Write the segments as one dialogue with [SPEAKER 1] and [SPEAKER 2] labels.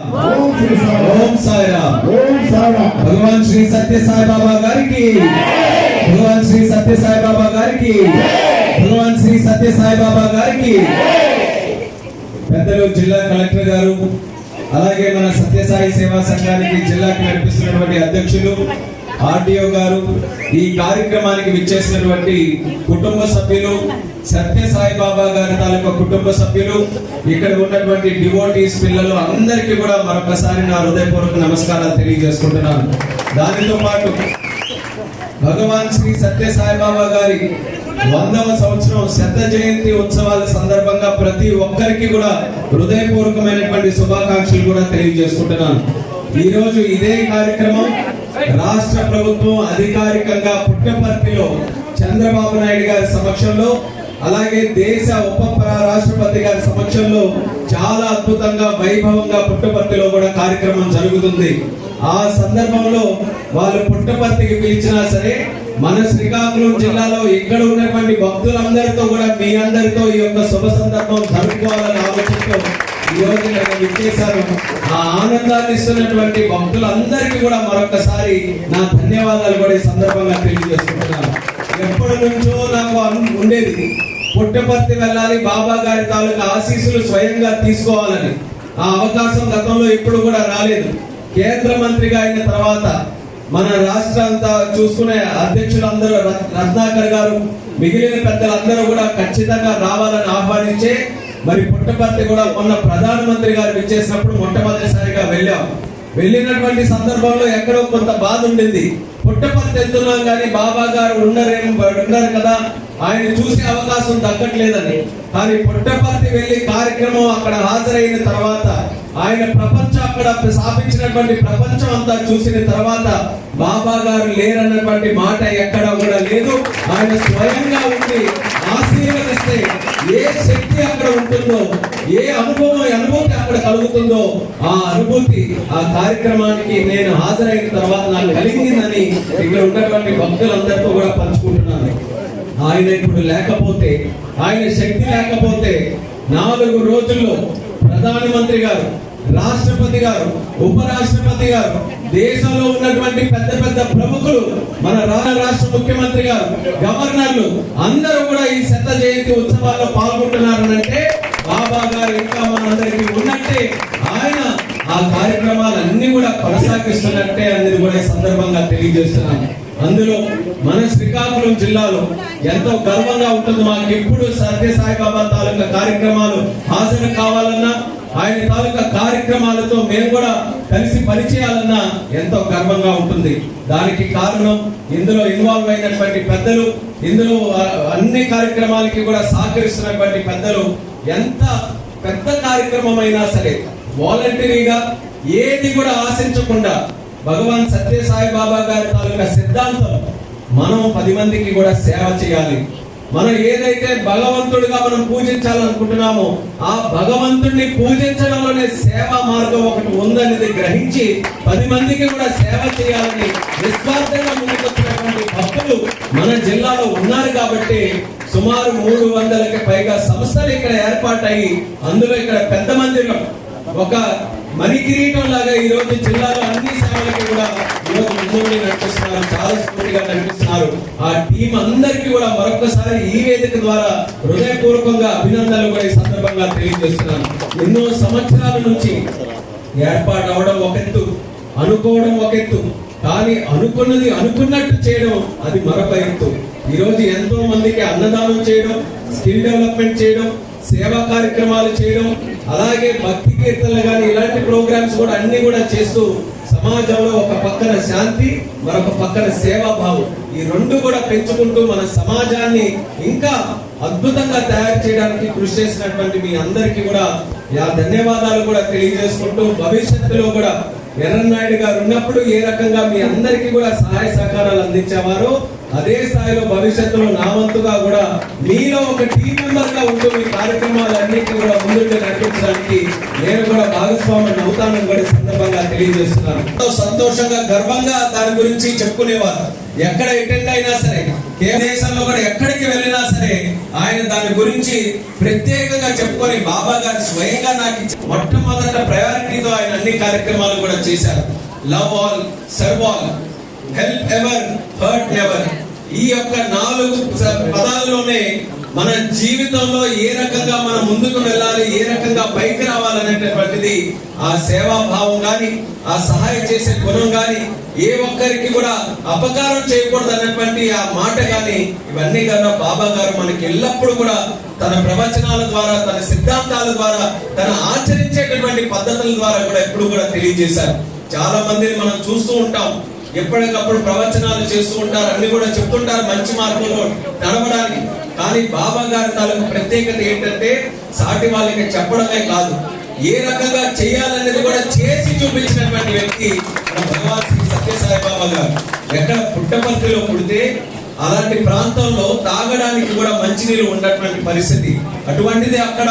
[SPEAKER 1] ఓం శ్రీ సాయి
[SPEAKER 2] ఓం సాయిరామ్.
[SPEAKER 1] ఓం సాయిరామ్.
[SPEAKER 2] భగవాన్ శ్రీ సత్య సాయి బాబా గారికి భగవాన్ శ్రీ సత్య సాయి బాబా గారికి భగవాన్ శ్రీ సత్య సాయి బాబా గారికి పెద్దలు జిల్లా కలెక్టర్ గారు అలాగే మన సత్యసాయి సేవా సంఘానికి జిల్లాకి నడిపిస్తున్నటువంటి అధ్యక్షులు ఆర్డీఓ గారు ఈ కార్యక్రమానికి విచ్చేసినటువంటి కుటుంబ సభ్యులు సత్యసాయి బాబా గారి తాలూకా కుటుంబ సభ్యులు ఇక్కడ ఉన్నటువంటి డివోటీస్ పిల్లలు అందరికీ కూడా మరొకసారి నా హృదయపూర్వక నమస్కారాలు తెలియజేసుకుంటున్నాను. దానితో పాటు భగవాన్ శ్రీ సత్య సాయిబాబా గారి వందవ సంవత్సరం శత జయంతి ఉత్సవాల సందర్భంగా ప్రతి ఒక్కరికి కూడా హృదయపూర్వకమైనటువంటి శుభాకాంక్షలు కూడా తెలియజేసుకుంటున్నాను. ఈ రోజు ఇదే కార్యక్రమం. రాష్ట్ర ప్రభుత్వం అధికారికంగా పుట్టపర్తిలో చంద్రబాబు నాయుడు గారి సమక్షంలో అలాగే దేశ ఉప రాష్ట్రపతి గారి సమక్షంలో చాలా అద్భుతంగా వైభవంగా పుట్టపర్తిలో కూడా కార్యక్రమం జరుగుతుంది. ఆ సందర్భంలో వాళ్ళు పుట్టపర్తికి పిలిచినా సరే మన శ్రీకాకుళం జిల్లాలో ఇక్కడ ఉన్నటువంటి భక్తులందరితో కూడా మీ అందరితో ఈ యొక్క శుభ సందర్భం జరుపుకోవాలని ఆలోచిస్తూ ఈరోజు రోజు ఇక్కడ విచ్చేశారు ఆ ఆనందాన్ని ఇస్తున్నటువంటి భక్తులందరికీ కూడా మరొకసారి నా ధన్యవాదాలు కూడా ఈ సందర్భంగా తెలియజేసుకుంటున్నాను. ఎప్పటి నుంచో నాకు ఉండేది. పుట్టపర్తి వెళ్ళాలి బాబా గారి తాలూకా ఆశీస్సులు స్వయంగా తీసుకోవాలని. ఆ అవకాశం గతంలో ఇప్పుడు కూడా రాలేదు. కేంద్ర మంత్రిగా అయిన తర్వాత మన రాష్ట్ర అంతా చూసుకునే అధ్యక్షులందరూ రత్- రత్నాకర్ గారు మిగిలిన పెద్దలందరూ కూడా ఖచ్చితంగా రావాలని ఆహ్వానించే మరి పుట్టపర్తి కూడా మొన్న ప్రధానమంత్రి గారు విచ్చేసినప్పుడు మొట్టమొదటిసారిగా వెళ్ళాం. వెళ్ళినటువంటి సందర్భంలో ఎక్కడో కొంత బాధ ఉండింది. పుట్టపర్తి వెళ్తున్నాం కానీ బాబా గారు ఉండరేం ఉన్నారు కదా. ఆయన చూసే అవకాశం దక్కట్లేదని కానీ పుట్టపర్తి వెళ్ళి కార్యక్రమం అక్కడ హాజరైన తర్వాత ఆయన ప్రపంచం అక్కడ స్థాపించినటువంటి ప్రపంచం అంతా చూసిన తర్వాత బాబా గారు లేరన్నటువంటి మాట ఎక్కడ కూడా లేదు. ఆయన స్వయంగా ఉండి ఆశీర్వదిస్తే ఏ శక్తి అక్కడ ఉంటుందో ఏ అనుభవం అనుభూతి అక్కడ కలుగుతుందో ఆ అనుభూతి ఆ కార్యక్రమానికి నేను హాజరైన తర్వాత నాకు కలిగిందని ఇక్కడ ఉన్నటువంటి భక్తులందరితో కూడా పంచుకుంటున్నాను. ఆయన ఇప్పుడు లేకపోతే ఆయన శక్తి లేకపోతే నాలుగు రోజుల్లో ప్రధానమంత్రి గారు రాష్ట్రపతి గారు ఉపరాష్ట్రపతి గారు దేశంలో ఉన్నటువంటి పెద్ద పెద్ద ప్రముఖులు మన రాష్ట్ర ముఖ్యమంత్రి గారు గవర్నర్లు అందరూ కూడా ఈ శత జయంతి ఉత్సవాల్లో పాల్గొంటున్నారనంటే బాబా గారు ఇంకా మనందరికీ ఉన్నట్టే. ఆ కార్యక్రమాలన్నీ కూడా కొనసాగిస్తున్నట్టే అనేది కూడా ఈ సందర్భంగా తెలియజేస్తున్నాను. అందులో మన శ్రీకాకుళం జిల్లాలో ఎంతో గర్వంగా ఉంటుంది మాకు ఎప్పుడు సత్య సాయిబాబా తాలూకా కార్యక్రమాలు హాజరు కావాలన్నా ఆయన తాలూకా కార్యక్రమాలతో మేము కూడా కలిసి పనిచేయాలన్నా ఎంతో గర్వంగా ఉంటుంది. దానికి కారణం ఇందులో ఇన్వాల్వ్ అయినటువంటి పెద్దలు ఇందులో అన్ని కార్యక్రమాలకి కూడా సహకరిస్తున్నటువంటి పెద్దలు ఎంత పెద్ద కార్యక్రమం అయినా సరే వాలంటరీగా ఏది కూడా ఆశించకుండా భగవాన్ సత్య సాయి బాబా గారి తాలూకా సిద్ధాంతం మనం పది మందికి కూడా సేవ చేయాలి. మనం ఏదైతే భగవంతుడిగా మనం పూజించాలనుకుంటున్నామో ఆ భగవంతుడిని పూజించడంలోనే సేవా మార్గం ఒకటి ఉందనేది గ్రహించి పది మందికి కూడా సేవ చేయాలని నిస్వార్థంగా ముందుకొచ్చినటువంటి భక్తులు మన జిల్లాలో ఉన్నారు కాబట్టి సుమారు మూడు వందలకి పైగా సంస్థలు ఇక్కడ ఏర్పాటయ్యి అందులో ఇక్కడ పెద్ద మందిరం ఒక మణి కిరీటం లాగా ఈ రోజు జిల్లాలో అన్ని సేవలకి కూడా ఈరోజు రోజు ముందుండి నడిపిస్తున్నారు. చాలా స్ఫూర్తిగా నడిపిస్తున్నారు. ఆ టీం అందరికీ కూడా మరొకసారి ఈ వేదిక ద్వారా హృదయపూర్వకంగా అభినందనలు కూడా ఈ సందర్భంగా తెలియజేస్తున్నాను. ఎన్నో సంవత్సరాల నుంచి ఏర్పాటు అవడం ఒక ఎత్తు అనుకోవడం ఒక ఎత్తు కానీ అనుకున్నది అనుకున్నట్టు చేయడం అది మరొక ఎత్తు. ఈరోజు ఎంతో మందికి అన్నదానం చేయడం స్కిల్ డెవలప్మెంట్ చేయడం సేవా కార్యక్రమాలు చేయడం అలాగే భక్తి కీర్తనలు కానీ ఇలాంటి ప్రోగ్రామ్స్ కూడా అన్ని కూడా చేస్తూ సమాజంలో ఒక పక్కన శాంతి మరొక పక్కన సేవాభావం. ఈ రెండు కూడా పెంచుకుంటూ మన సమాజాన్ని ఇంకా అద్భుతంగా తయారు చేయడానికి కృషి చేసినటువంటి మీ అందరికీ కూడా యా ధన్యవాదాలు కూడా తెలియజేసుకుంటూ భవిష్యత్తులో కూడా ఎర్రన్నాయుడు గారు ఉన్నప్పుడు ఏ రకంగా మీ అందరికీ కూడా సహాయ సహకారాలు అందించేవారు అదే స్థాయిలో భవిష్యత్తులో నా వంతుగా కూడా మీలో ఒక టీం మెంబర్గా ఉంటూ మీ కార్యక్రమాలన్నింటినీ కూడా ముందుండి నడిపించడానికి నేను కూడా భాగస్వామిని అవుతానని కూడా సందర్భంగా తెలియజేస్తున్నాను. ఎంతో సంతోషంగా గర్వంగా దాని గురించి చెప్పుకునేవారు. ఎక్కడ అటెండ్ అయినా సరే ఏ దేశంలో కూడా ఎక్కడికి వెళ్ళినా సరే ఆయన దాని గురించి ప్రత్యేకంగా చెప్పుకొని బాబా గారు స్వయంగా నాకు మొట్టమొదట ప్రయారిటీతో ఆయన అన్ని కార్యక్రమాలు కూడా చేశారు. Love all serve all help ever hurt ever ఈ యొక్క నాలుగు పదాల్లోనే మన జీవితంలో ఏ రకంగా మనం ముందుకు వెళ్ళాలి ఏ రకంగా పైకి రావాలనేటటువంటిది ఆ సేవా భావం గాని ఆ సహాయం చేసే గుణం గాని ఏ ఒక్కరికి కూడా అపకారం చేయకూడదు అన్నటువంటి ఆ మాట గాని ఇవన్నీ కన్నా బాబా గారు మనకి ఎల్లప్పుడూ కూడా తన ప్రవచనాల ద్వారా తన సిద్ధాంతాల ద్వారా తన ఆచరించేటటువంటి పద్ధతుల ద్వారా కూడా ఎప్పుడు కూడా తెలియజేశారు. చాలా మందిని మనం చూస్తూ ఉంటాం. ఎప్పటికప్పుడు ప్రవచనాలు చేస్తూ ఉంటారు. అన్ని కూడా చెప్తుంటారు. మంచి మార్గంలో నడవడానికి. కానీ బాబా గారి తాలూకు ప్రత్యేకత ఏంటంటే సాటి వాళ్ళకి చెప్పడమే కాదు. ఏ రకంగా చేయాలనేది కూడా చేసి చూపించినటువంటి వ్యక్తి భగవాన్ శ్రీ సత్యసాయి బాబా గారు. ఎక్కడ పుట్టపర్తిలో పుడితే అలాంటి ప్రాంతంలో తాగడానికి కూడా మంచినీళ్ళు ఉన్నటువంటి పరిస్థితి. అటువంటిది అక్కడ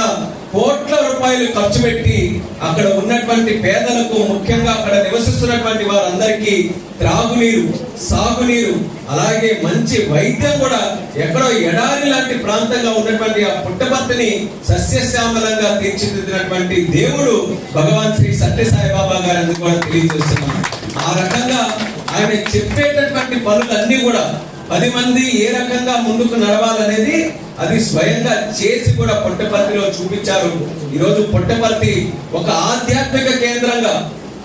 [SPEAKER 2] కోట్ల రూపాయలు ఖర్చు పెట్టి అక్కడ ఉన్నటువంటి పేదలకు ముఖ్యంగా అక్కడ నివసిస్తున్నటువంటి వారందరికీ త్రాగునీరు సాగునీరు అలాగే మంచి వైద్యం కూడా ఎక్కడో ఎడారి లాంటి ప్రాంతంగా ఉన్నటువంటి ఆ పుట్టపర్తిని సస్యశ్యామలంగా తీర్చిదిద్దినటువంటి దేవుడు భగవాన్ శ్రీ సత్యసాయి బాబా గారు కూడా తెలియజేస్తున్నాను. ఆ రకంగా ఆయన చెప్పేటటువంటి పనులన్నీ కూడా పది మంది ఏ రకంగా ముందుకు నడవాలనేది అది స్వయంగా చేసి కూడా పొట్టపర్తిలో చూపించారు. ఈరోజు పొట్టపర్తి ఒక ఆధ్యాత్మిక కేంద్రంగా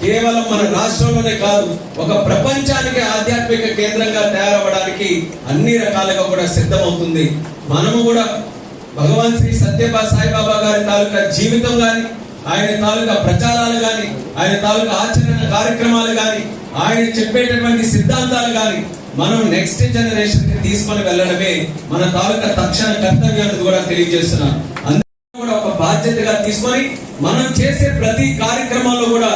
[SPEAKER 2] కేవలం మన రాష్ట్రంలోనే కాదు ఒక ప్రపంచానికి ఆధ్యాత్మిక కేంద్రంగా తయారవ్వడానికి అన్ని రకాలుగా కూడా సిద్ధమవుతుంది. మనము కూడా భగవాన్ శ్రీ సత్యబా సాయిబాబా గారి తాలూకా జీవితం కానీ ఆయన తాలూకా ప్రచారాలు కానీ ఆయన తాలూకా ఆచరణ కార్యక్రమాలు కానీ ఆయన చెప్పేటటువంటి సిద్ధాంతాలు కానీ మనం నెక్స్ట్ జనరేషన్కి తీసుకొని వెళ్ళడమే మన తాలూకా తక్షణ కర్తవ్యం కూడా తెలియజేస్తున్నాను. అందరూ కూడా ఒక బాధ్యతగా తీసుకొని మనం చేసే ప్రతి కార్యక్రమంలో కూడా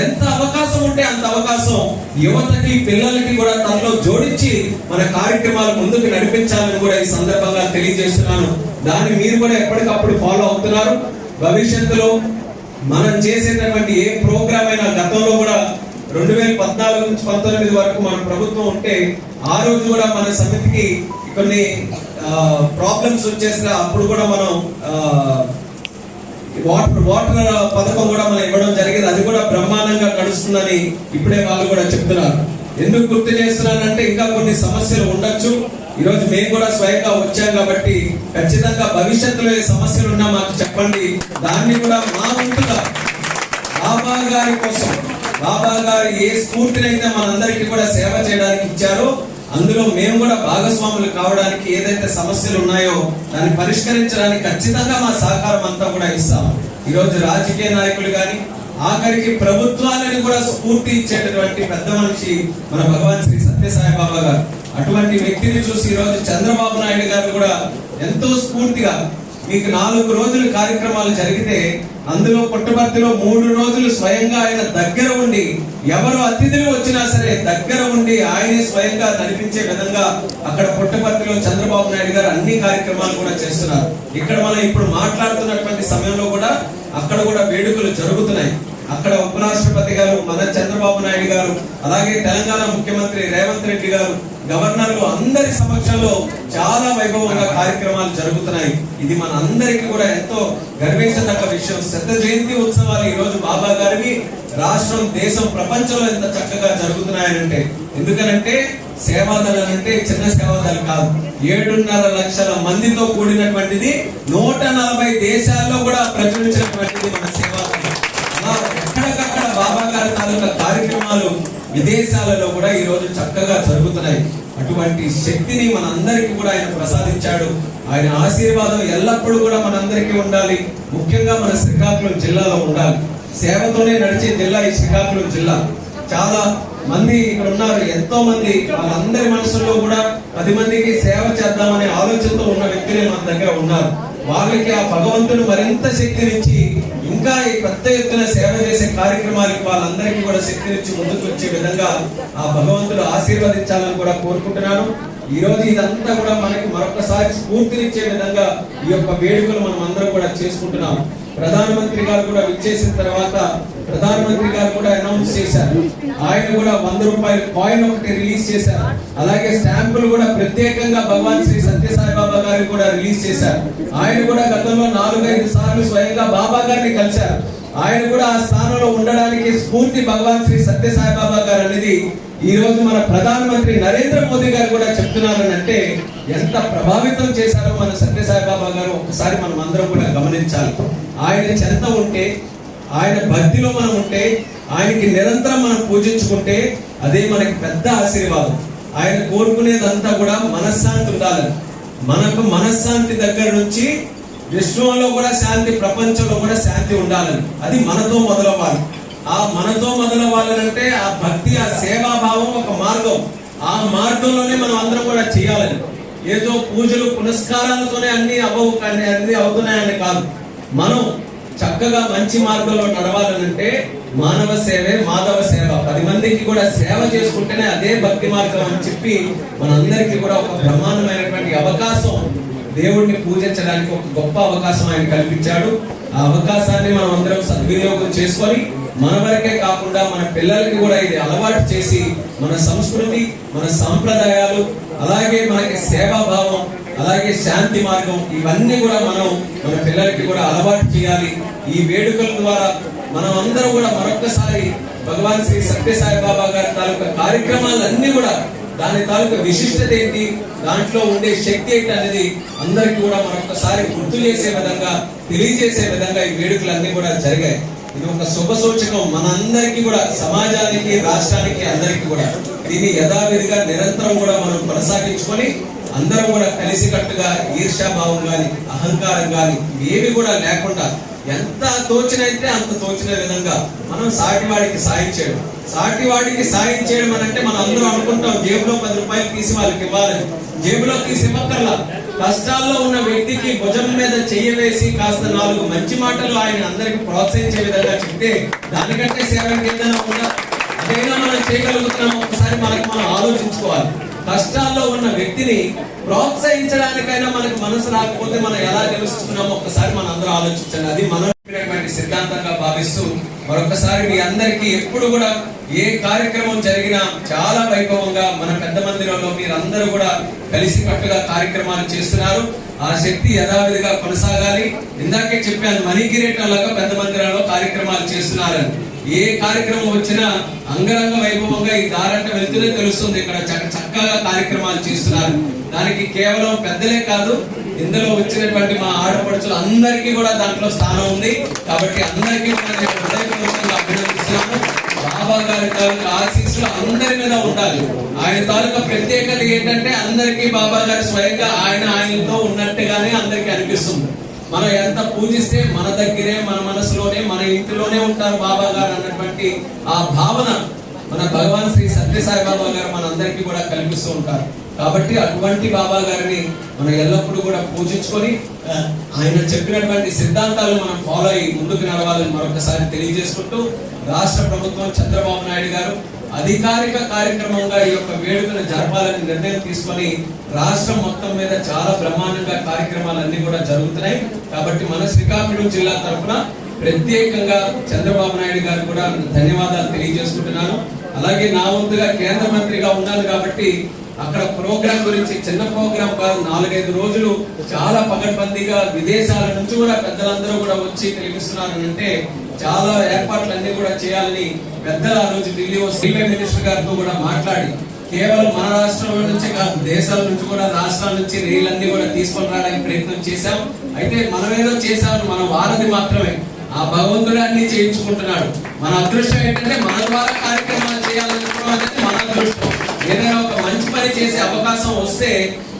[SPEAKER 2] ఎంత అవకాశం ఉంటే అంత అవకాశం యువతకి పిల్లలకి కూడా తనలో జోడించి మన కార్యక్రమాలు ముందుకు నడిపించాలని కూడా ఈ సందర్భంగా తెలియజేస్తున్నాను. దాన్ని మీరు కూడా ఎప్పటికప్పుడు ఫాలో అవుతున్నారు. భవిష్యత్తులో మనం చేసేటటువంటి ఏ ప్రోగ్రామ్ అయినా గతంలో కూడా రెండు వేల పద్నాలుగు నుంచి పంతొమ్మిది వరకు మన ప్రభుత్వం ఉంటే ఆ రోజు కూడా మన సమితికి కొన్ని ప్రాబ్లమ్స్ వచ్చేసిన అప్పుడు కూడా మనం వాటర్ వాటర్ పథకం కూడా మనం ఇవ్వడం జరిగింది. అది కూడా బ్రహ్మాండంగా నడుస్తుందని ఇప్పుడే వాళ్ళు కూడా చెప్తున్నారు. ఎందుకు గుర్తు చేస్తున్నానంటే ఇంకా కొన్ని సమస్యలు ఉండొచ్చు. ఈ రోజు మేము కూడా స్వయంగా వచ్చాం కాబట్టి ఖచ్చితంగా భవిష్యత్తులో ఏ సమస్యలు ఉన్నా మాకు చెప్పండి. దాన్ని కూడా మా వంతుగా బాబా గారి కోసం బాబా గారు ఏ స్ఫూర్తినైతే మనందరికీ కూడా సేవ చేయడానికి ఇచ్చారో అందులో మేము కూడా భాగస్వాములు కావడానికి ఏదైతే సమస్యలు ఉన్నాయో దాన్ని పరిష్కరించడానికి ఖచ్చితంగా మా సహకారం అంతా కూడా ఇస్తాం ఈరోజు రాజకీయ నాయకులు కానీ ఆఖరికి ప్రభుత్వాలని కూడా స్ఫూర్తి ఇచ్చేటటువంటి పెద్ద మనిషి మన భగవాన్ శ్రీ సత్యసాయి బాబా గారు. అటువంటి వ్యక్తిని చూసి ఈ రోజు చంద్రబాబు నాయుడు గారు కూడా ఎంతో స్ఫూర్తిగా మీకు నాలుగు రోజులు కార్యక్రమాలు జరిగితే అందులో పుట్టపర్తిలో మూడు రోజులు స్వయంగా ఆయన దగ్గర ఉండి ఎవరు అతిథులు వచ్చినా సరే దగ్గర ఉండి ఆయనే స్వయంగా నడిపించే విధంగా అక్కడ పుట్టపర్తిలో చంద్రబాబు నాయుడు గారు అన్ని కార్యక్రమాలు కూడా చేస్తున్నారు. ఇక్కడ మనం ఇప్పుడు మాట్లాడుతున్నటువంటి సమయంలో కూడా అక్కడ కూడా వేడుకలు జరుగుతున్నాయి. అక్కడ ఉపరాష్ట్రపతి గారు మన చంద్రబాబు నాయుడు గారు అలాగే తెలంగాణ ముఖ్యమంత్రి రేవంత్ రెడ్డి గారు గవర్నర్లు అందరి సమక్షంలో చాలా వైభవంగా కార్యక్రమాలు జరుగుతున్నాయి. ఇది మన అందరికీ కూడా ఎంతో గర్వించదగ్గ విషయం. శత జయంతి ఉత్సవాలు ఈ రోజు బాబా గారివి. రాష్ట్రం దేశం ప్రపంచంలో ఎంత చక్కగా జరుగుతున్నాయనంటే ఎందుకనంటే సేవాదళం అంటే చిన్న సేవాదళం కాదు. ఏడున్నర లక్షల మందితో కూడినటువంటిది నూట నలభై దేశాల్లో కూడా ప్రచురించినటువంటిది మన సేవాదళం అలా ఎక్కడికక్కడ బాబా గారి తాలూకా కార్యక్రమాలు విదేశాలలో కూడా ఈ రోజు చక్కగా జరుగుతున్నాయి. అటువంటి శక్తిని మనందరికీ కూడా ఆయన ప్రసాదించాడు. ఆయన ఆశీర్వాదం ఎల్లప్పుడూ కూడా మనందరికీ ఉండాలి. ముఖ్యంగా మన శ్రీకాకుళం జిల్లాలో ఉండాలి. సేవతోనే నడిచే జిల్లా ఈ శ్రీకాకుళం జిల్లా. చాలా మంది ఇక్కడ ఉన్నారు. ఎంతో మంది వాళ్ళందరి మనసుల్లో కూడా పది మందికి సేవ చేద్దామనే ఆలోచనతో ఉన్న వ్యక్తులే మన దగ్గర ఉన్నారు. వాళ్ళకి ఆ భగవంతుడు మరింత శక్తినిచ్చి ఇంకా ఈ పెద్ద ఎత్తున సేవ చేసే కార్యక్రమాలకి వాళ్ళందరికీ కూడా శక్తినిచ్చి ముందుకు వచ్చే విధంగా ఆ భగవంతుడు ఆశీర్వదించాలని కూడా కోరుకుంటున్నాను. ఈ రోజు ఇదంతా కూడా మనకి మరొకసారి స్ఫూర్తినిచ్చే విధంగా ఈ యొక్క వేడుకలు మనం అందరం కూడా చేసుకుంటున్నాం ప్రధానమంత్రి గారు కూడా విచ్చేసిన తర్వాత ప్రధానమంత్రి గారు కూడా అనౌన్స్ చేశారు. ఆయన కూడా వంద రూపాయల కాయిన్ ఒకటి రిలీజ్ చేశారు. అలాగే స్టాంపులు కూడా ప్రత్యేకంగా భగవాన్ శ్రీ సత్యసాయిబాబా గారు కూడా రిలీజ్ చేశారు. ఆయన కూడా గతంలో నాలుగైదు సార్లు స్వయంగా బాబా గారిని కలిశారు. ఆయన కూడా ఆ స్థానంలో ఉండడానికి స్ఫూర్తి భగవాన్ శ్రీ సత్య సాయిబాబా గారు అనేది ఈ రోజు మన ప్రధానమంత్రి నరేంద్ర మోదీ గారు కూడా చెప్తున్నారని అంటే ఎంత ప్రభావితం చేశారో మన సత్యసాయిబాబా గారు ఒకసారి మనం అందరం కూడా గమనించాలి. ఆయన చెంత ఉంటే ఆయన భక్తిలో మనం ఉంటే ఆయనకి నిరంతరం మనం పూజించుకుంటే అదే మనకి పెద్ద ఆశీర్వాదం. ఆయన కోరుకునేదంతా కూడా మనశ్శాంతి ఉండాలని. మనకు మనశ్శాంతి దగ్గర నుంచి విశ్వంలో కూడా శాంతి ప్రపంచంలో కూడా శాంతి ఉండాలని. అది మనతో మొదలవ్వాలి. ఆ మనతో మొదలవ్వాలంటే ఆ భక్తి ఆ సేవాభావం ఒక మార్గం. ఆ మార్గంలోనే మనం అందరం కూడా చేయాలని. ఏదో పూజలు పునస్కారాలతోనే అన్ని అవ్వవు కానీ అన్ని అవుతున్నాయని కాదు. మనం చక్కగా మంచి మార్గంలో నడవాలనంటే మానవ సేవే మాధవ సేవ. పది మందికి కూడా సేవ చేసుకుంటేనే అదే భక్తి మార్గం అని చెప్పి మనందరికీ కూడా ఒక బ్రహ్మాండమైనటువంటి అవకాశం దేవుడిని పూజించడానికి ఒక గొప్ప అవకాశం ఆయన కల్పించాడు. ఆ అవకాశాన్ని మనం అందరం సద్వినియోగం చేసుకొని మన వరకే కాకుండా మన పిల్లలకి కూడా ఇది అలవాటు చేసి మన సంస్కృతి మన సాంప్రదాయాలు అలాగే మనకి సేవాభావం అలాగే శాంతి మార్గం ఇవన్నీ కూడా మనం మన పిల్లలకి కూడా అలవాటు చేయాలి. ఈ వేడుకల ద్వారా మనం అందరం కూడా మరొకసారి భగవాన్ శ్రీ సత్యసాయి బాబా గారి తాలూకా కార్యక్రమాలన్నీ కూడా దాని తాలూకా విశిష్టత ఏంటి? దాంట్లో ఉండే శక్తి ఏంటి అనేది అందరికి కూడా మరొకసారి గుర్తు చేసే విధంగా తెలియజేసే విధంగా ఈ వేడుకలన్నీ కూడా జరిగాయి. ఇది ఒక శుభ సూచకం. మనందరికీ కూడా సమాజానికి రాష్ట్రానికి అందరికీ కూడా. దీన్ని యథావిధిగా నిరంతరం కూడా మనం కొనసాగించుకొని అందరం కూడా కలిసికట్టుగా ఈర్ష్యాభావం కానీ అహంకారం కానీ ఏవి కూడా లేకుండా ఎంత తోచినైతే అంత తోచిన విధంగా. మనం సాటి వాడికి సాయం చేయడం. సాటి వాడికి సాయం చేయడం అని అంటే మనం అందరూ అనుకుంటాం జేబులో పది రూపాయలు తీసి వాళ్ళకి ఇవ్వాలని. జేబులో తీసి ఇవ్వక్కర్లా. కష్టాల్లో ఉన్న వ్యక్తికి భుజం మీద చేయవేసి కాస్త నాలుగు మంచి మాటలు ఆయన అందరికి ప్రోత్సహించే విధంగా చెప్తే దానికంటే సేవ ఏదైనా ఉందా? అదైనా మనం చేయగలుగుతున్నాం ఒకసారి మనకు మనం ఆలోచించుకోవాలి. కష్టాల్లో ఉన్న వ్యక్తిని ప్రోత్సహించడానికైనా మనకు మనసు రాకపోతే మనం ఎలా నివసిస్తున్నామో ఒక్కసారి మనం అందరూ ఆలోచించండి. అది మనం సిద్ధాంతంగా భావిస్తూ మరొకసారి మీ అందరికీ ఎప్పుడు కూడా ఏ కార్యక్రమం జరిగినా చాలా వైభవంగా మన పెద్ద మందిరంలో మీరందరూ కూడా కలిసికట్టుగా కార్యక్రమాలు చేస్తున్నారు. ఆ శక్తి యథావిధిగా కొనసాగాలి. ఇందాకే చెప్పాను మణికిరీటంలాగా పెద్ద మందిరంలో కార్యక్రమాలు చేస్తున్నారని. ఏ కార్యక్రమం వచ్చినా అంగరంగ వైభవంగా ఈ దారంట వెళ్తూనే తెలుస్తుంది. ఇక్కడ చక్క చక్కగా కార్యక్రమాలు చేస్తున్నారు. దానికి కేవలం పెద్దలే కాదు ఇందులో వచ్చినటువంటి మా ఆడపడుచులు అందరికీ కూడా దాంట్లో స్థానం ఉంది. కాబట్టి అందరికీ కూడా నేను హృదయపూర్వకంగా అభినందిస్తున్నాను. బాబా గారి తాలూకా ఆశీస్సులు అందరి మీద ఉండాలి. ఆయన తాలూకా ప్రత్యేకత ఏంటంటే అందరికీ బాబా గారు స్వయంగా ఆయన ఆయనతో ఉన్నట్టుగానే అందరికీ అనిపిస్తుంది. మనం ఎంత పూజిస్తే మన దగ్గరే మన మనసులోనే మన ఇంటిలోనే ఉంటారు బాబా గారు అన్నటువంటి ఆ భావన మన భగవాన్ శ్రీ సత్యసాయి బాబా గారు మనందరికీ కూడా కల్పిస్తూ ఉంటారు. కాబట్టి అటువంటి బాబా గారిని మనం ఎల్లప్పుడూ కూడా పూజించుకొని ఆయన చెప్పినటువంటి సిద్ధాంతాలు మనం ఫాలో అయ్యి ముందుకు నడవాలని మరొకసారి తెలియజేసుకుంటూ రాష్ట్ర ప్రభుత్వం చంద్రబాబు నాయుడు గారు అధికారిక కార్యక్రమంగా ఈ యొక్క వేడుకను జరపాలని నిర్ణయం తీసుకొని రాష్ట్రం మొత్తం మీద చాలా బ్రహ్మాండంగా కార్యక్రమాలన్నీ కూడా జరుగుతున్నాయి. కాబట్టి మన శ్రీకాకుళం జిల్లా తరఫున ప్రత్యేకంగా చంద్రబాబు నాయుడు గారు కూడా ధన్యవాదాలు తెలియజేసుకుంటున్నాను. అలాగే నా వంతుగా కేంద్ర మంత్రిగా ఉన్నాను కాబట్టి అక్కడ ప్రోగ్రామ్ గురించి చిన్న ప్రోగ్రామ్ కాదు నాలుగైదు రోజులు చాలా పగడ్బందీగా విదేశాల నుంచి కూడా పెద్దలందరూ కూడా వచ్చి తెలిపిస్తున్నారు అంటే చాలా ఏర్పాట్లు అన్ని కూడా చేయాలని పెద్దలు ఆ రోజు ఢిల్లీ రైల్వే మినిస్టర్ గారితో కూడా మాట్లాడి కేవలం మన రాష్ట్రం నుంచి కాదు దేశాల నుంచి కూడా రాష్ట్రాల నుంచి రైళ్ళన్నీ కూడా తీసుకొని రావడానికి ప్రయత్నం చేశాం. అయితే మనం ఏదో చేశామని మన వారధి మాత్రమే. ఆ భగవంతుడు అన్ని చేయించుకుంటున్నాడు. మన అదృష్టం ఏంటంటే మన ద్వారా కార్యక్రమాలు చేయాలనుకోవడం మన అదృష్టం ఏదైనా ఒక మంచి పని చేసే అవకాశం వస్తే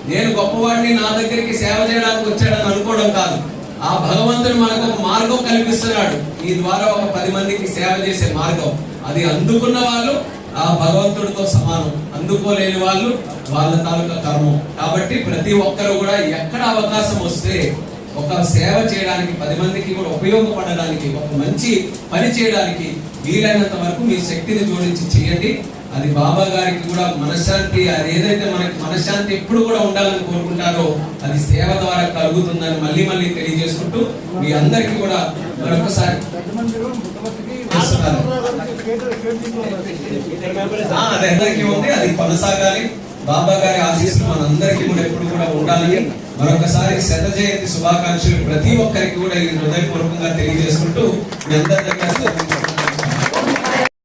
[SPEAKER 2] నేను గొప్పవాడిని నా దగ్గరికి సేవ చేయడానికి వచ్చాడని అనుకోవడం కాదు. ఆ భగవంతుడు మనకు ఒక మార్గం కల్పిస్తున్నాడు. ఈ ద్వారా ఒక పది మందికి సేవ చేసే మార్గం. అది అందుకున్న వాళ్ళు ఆ భగవంతుడితో సమానం. అందుకోలేని వాళ్ళు వాళ్ళ తాలూకా కర్మం. కాబట్టి ప్రతి ఒక్కరు కూడా ఎక్కడ అవకాశం వస్తే ఒక సేవ చేయడానికి పది మందికి కూడా ఉపయోగపడడానికి ఒక మంచి పని చేయడానికి వీలైనంత వరకు మీ శక్తిని జోడించి చేయండి. అది బాబా గారికి కూడా మనశ్శాంతి అది ఏదైతే మనకి మనశ్శాంతి ఎప్పుడు కూడా ఉండాలని కోరుకుంటారో అది సేవ ద్వారా కలుగుతుందని మళ్ళీ మళ్ళీ తెలియజేసుకుంటూ మీ అందరికీ కూడా మరొకసారి అది అందరికీ ఉంది అది కొనసాగాలి. బాబా గారి ఆశీస్సులు మనందరికీ కూడా ఎప్పుడు కూడా ఉండాలని మరొకసారి శత జయంతి శుభాకాంక్షలు ప్రతి ఒక్కరికి కూడా ఈ హృదయపూర్వకంగా తెలియజేసుకుంటూ మీ అందరి దగ్గర